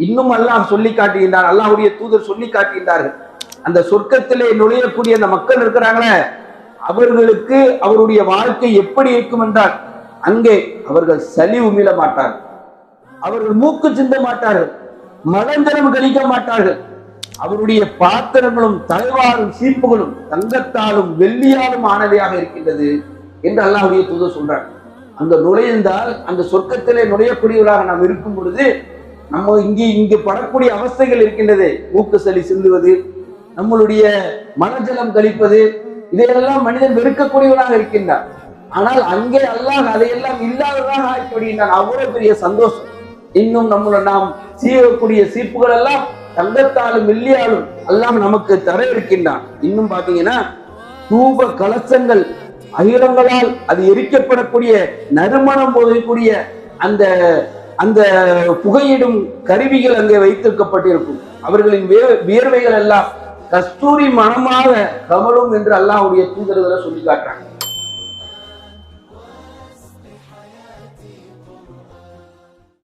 இன்னும் அல்லாஹ் சொல்லி காட்டுகின்றார் அல்லாஹுடைய தூதர் சொல்லி காட்டுகின்றார்கள். அந்த சொர்க்கத்திலே நுழையக்கூடிய அந்த மக்கள் இருக்கிறாங்களே அவர்களுக்கு அவருடைய வாழ்க்கை எப்படி இருக்கும் என்றால் அங்கே அவர்கள் சளி உமிழ மாட்டார்கள். அவர்கள் மூக்கு சிந்த மாட்டார்கள். மலஞ்சலம் கழிக்க மாட்டார்கள். அவருடைய பாத்திரங்களும் தலைவாரும் சீப்புகளும் தங்கத்தாலும் வெள்ளியாலும் ஆனவையாக இருக்கின்றது என்று அல்லாஹுடைய தூதர் சொல்றார். அந்த நுழைந்தால் அந்த சொர்க்கத்திலே நுழையக்கூடியவராக நாம் இருக்கும் பொழுது நம்ம இங்கே இங்கு படக்கூடிய அவஸ்தைகள் இருக்கின்றது. மூக்கு சளி சிந்துவது நம்மளுடைய மனஜலம் கழிப்பது இதையெல்லாம் மனிதன் வெறுக்கக்கூடியவனாக இருக்கின்றான். ஆனால் அங்கே அல்லாஹ் அதையெல்லாம் இல்லாததாக ஆகிவிடுகின்றான் அவ்வளவு பெரிய சந்தோஷம். இன்னும் நம்மளை நாம் சீவக்கூடிய சீப்புகள் எல்லாம் தங்கத்தாலும் வெள்ளியாலும் எல்லாம் நமக்கு தர இருக்கின்றான். இன்னும் பாத்தீங்கன்னா தூப கலசங்கள் அகிலங்களால் அது எரிக்கப்படக்கூடிய நறுமணம் போதக்கூடிய அந்த அந்த புகையிடும் கருவிகள் அங்கே வைத்திருக்கப்பட்டிருக்கும். அவர்களின் வே- வியர்வைகள் எல்லாம் கஸ்தூரி மனமாக கமலும் என்று அல்லாஹ்வுடைய தூதர்களை சொல்லி காட்டுறாங்க.